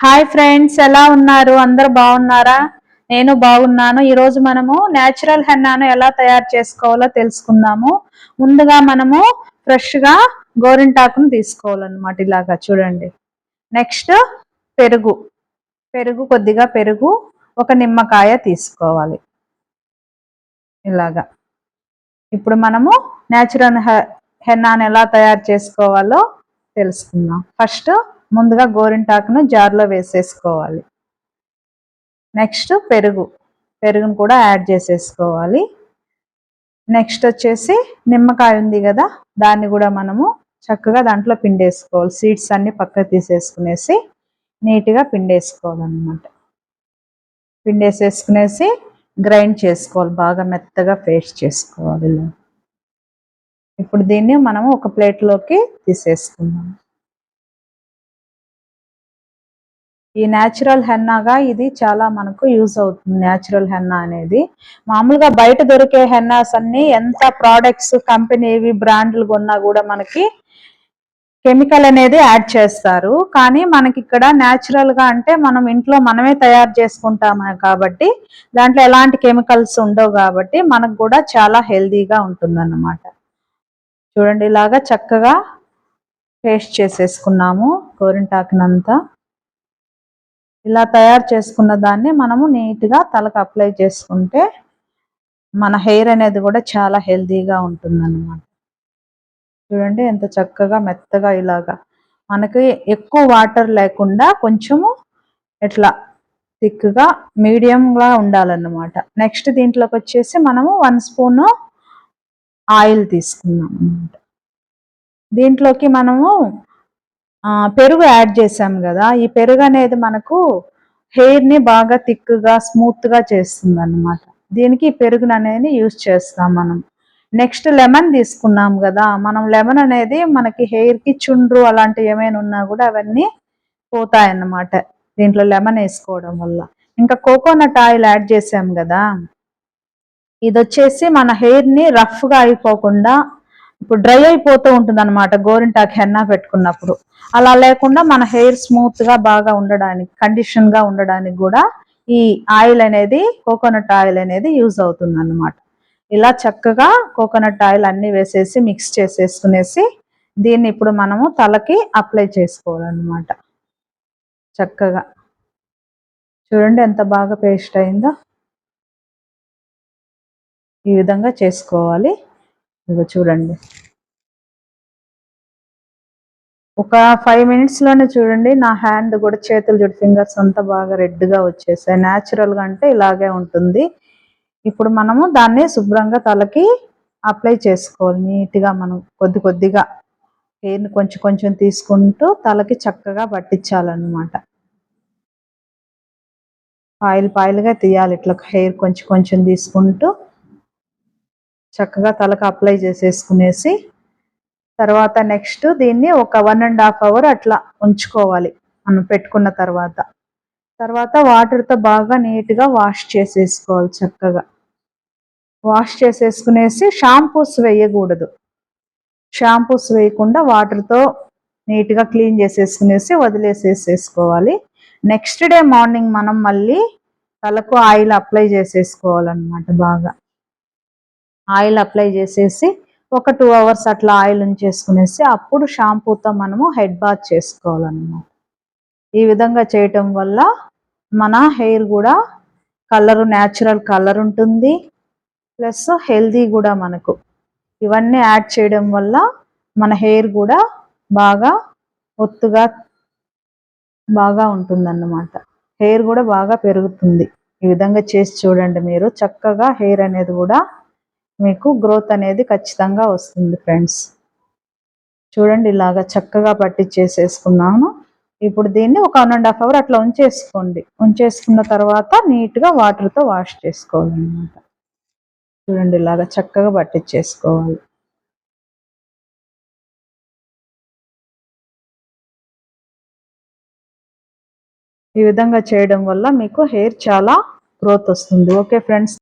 Hi friends ఎలా ఉన్నారు? అందరు బాగున్నారా? నేను బాగున్నాను. ఈరోజు మనము న్యాచురల్ హెన్నాను ఎలా తయారు చేసుకోవాలో తెలుసుకుందాము. ముందుగా మనము ఫ్రెష్గా గోరింటాకును తీసుకోవాలన్నమాట ఇలాగా చూడండి. నెక్స్ట్ పెరుగు. పెరుగు కొద్దిగా పెరుగు ఒక నిమ్మకాయ తీసుకోవాలి. ఇలాగా. ఇప్పుడు మనము న్యాచురల్ హెన్నాను ఎలా తయారు చేసుకోవాలో తెలుసుకుందాం. ఫస్ట్ ముందుగా గోరింటాకును జార్లో వేసేసుకోవాలి. నెక్స్ట్ పెరుగు. పెరుగును కూడా యాడ్ చేసేసుకోవాలి. నెక్స్ట్ వచ్చేసి నిమ్మకాయ ఉంది కదా దాన్ని కూడా మనము చక్కగా దాంట్లో పిండేసుకోవాలి. సీడ్స్ అన్ని పక్కకు తీసేసుకునేసి నీట్గా పిండేసుకోవాలన్నమాట. పిండేసేసుకునేసి గ్రైండ్ చేసుకోవాలి. బాగా మెత్తగా పేస్ట్ చేసుకోవాలి ఇప్పుడు దీన్ని మనము ఒక ప్లేట్లోకి తీసేసుకుందాం. ఈ న్యాచురల్ హెన్నాగా ఇది చాలా మనకు యూజ్ అవుతుంది న్యాచురల్ హెన్నా అనేది. మామూలుగా బయట దొరికే హెన్నాస్ అన్ని ఎంత ప్రోడక్ట్స్ కంపెనీవి బ్రాండ్లు కొన్నా కూడా మనకి కెమికల్ అనేది యాడ్ చేస్తారు. కానీ మనకి ఇక్కడ న్యాచురల్గా అంటే మనం ఇంట్లో మనమే తయారు చేసుకుంటాము కాబట్టి దాంట్లో ఎలాంటి కెమికల్స్ ఉండవు కాబట్టి మనకు కూడా చాలా హెల్దీగా ఉంటుందన్నమాట. చూడండి ఇలాగా చక్కగా పేస్ట్ చేసేసుకున్నాము గోరింటాకునంతా. ఇలా తయారు చేసుకున్న దాన్ని మనము నీట్గా తలకు అప్లై చేసుకుంటే మన హెయిర్ అనేది కూడా చాలా హెల్దీగా ఉంటుందన్నమాట. చూడండి ఎంత చక్కగా మెత్తగా ఇలాగా మనకి ఎక్కువ వాటర్ లేకుండా కొంచెము ఇట్లా థిక్గా మీడియంగా ఉండాలన్నమాట. నెక్స్ట్ దీంట్లోకి వచ్చేసి మనము వన్ స్పూను ఆయిల్ తీసుకున్నాం అన్నమాట. దీంట్లోకి మనము పెరుగు యాడ్ చేసాం కదా ఈ పెరుగు అనేది మనకు హెయిర్ని బాగా థిక్గా స్మూత్గా చేస్తుంది అనమాట దీనికి పెరుగును అనేది యూజ్ చేస్తాం మనం. నెక్స్ట్ లెమన్ తీసుకున్నాం కదా మనం లెమన్ అనేది మనకి హెయిర్కి చుండ్రు అలాంటివి ఏమైనా ఉన్నా కూడా అవన్నీ పోతాయన్నమాట. దీంట్లో లెమన్ వేసుకోవడం వల్ల. ఇంకా కోకోనట్ ఆయిల్ యాడ్ చేసాం కదా ఇది వచ్చేసి మన హెయిర్ని రఫ్గా అయిపోకుండా ఇప్పుడు డ్రై అయిపోతూ ఉంటుంది అనమాట గోరింటాకు హెన్నా పెట్టుకున్నప్పుడు. అలా లేకుండా మన హెయిర్ స్మూత్గా బాగా ఉండడానికి కండిషన్గా ఉండడానికి కూడా ఈ ఆయిల్ అనేది కోకోనట్ ఆయిల్ అనేది యూజ్ అవుతుంది అనమాట ఇలా చక్కగా కోకోనట్ ఆయిల్ అన్ని వేసేసి మిక్స్ చేసేసుకునేసి దీన్ని ఇప్పుడు మనము తలకి అప్లై చేసుకోవాలన్నమాట. చక్కగా. చూడండి ఎంత బాగా పేస్ట్ అయిందో. ఈ విధంగా చేసుకోవాలి. ఇదిగో చూడండి. ఒక ఫైవ్ మినిట్స్లోనే చూడండి నా హ్యాండ్ కూడా చేతులు చూడు ఫింగర్స్ అంతా బాగా రెడ్గా వచ్చేసాయి. న్యాచురల్గా అంటే ఇలాగే ఉంటుంది. ఇప్పుడు మనము దాన్ని శుభ్రంగా తలకి అప్లై చేసుకోవాలి. నీట్గా మనం కొద్ది కొద్దిగా హెయిర్ని కొంచెం కొంచెం తీసుకుంటూ తలకి చక్కగా పట్టించాలన్నమాట. పాయిల్ పాయిల్గా తీయాలి. ఇట్లా హెయిర్ కొంచెం కొంచెం తీసుకుంటూ చక్కగా తలకు అప్లై చేసేసుకునేసి తర్వాత నెక్స్ట్ దీన్ని ఒక వన్ అండ్ హాఫ్ అవర్ అట్లా ఉంచుకోవాలి. మనం పెట్టుకున్న తర్వాత. తర్వాత వాటర్తో బాగా నీట్గా వాష్ చేసేసుకోవాలి చక్కగా. వాష్ చేసేసుకునేసి షాంపూస్ వేయకూడదు. షాంపూస్ వేయకుండా వాటర్తో నీట్గా క్లీన్ చేసేసుకునేసి వదిలేసేసేసుకోవాలి. నెక్స్ట్ డే మార్నింగ్ మనం మళ్ళీ తలకు ఆయిల్ అప్లై చేసేసుకోవాలన్నమాట బాగా. ఆయిల్ అప్లై చేసేసి ఒక టూ అవర్స్ అట్లా ఆయిల్ ఉంచేసుకునేసి అప్పుడు షాంపూతో మనము హెడ్ బాత్ చేసుకోవాలన్నమాట. ఈ విధంగా చేయటం వల్ల మన హెయిర్ కూడా కలరు న్యాచురల్ కలర్ ఉంటుంది. ప్లస్ హెల్దీ కూడా మనకు. ఇవన్నీ యాడ్ చేయడం వల్ల మన హెయిర్ కూడా బాగా ఒత్తుగా బాగా ఉంటుందన్నమాట. హెయిర్ కూడా బాగా పెరుగుతుంది. ఈ విధంగా చేసి చూడండి మీరు. చక్కగా హెయిర్ అనేది కూడా మీకు గ్రోత్ అనేది ఖచ్చితంగా వస్తుంది ఫ్రెండ్స్ చూడండి ఇలాగా చక్కగా పట్టించేసేసుకున్నాను ఇప్పుడు దీన్ని ఒక వన్ అండ్ హాఫ్ అవర్ అట్లా ఉంచేసుకోండి. ఉంచేసుకున్న తర్వాత నీట్గా వాటర్తో వాష్ చేసుకోవాలన్నమాట. చూడండి ఇలాగా చక్కగా పట్టించేసుకోవాలి ఈ విధంగా చేయడం వల్ల మీకు హెయిర్ చాలా గ్రోత్ వస్తుంది. Okay friends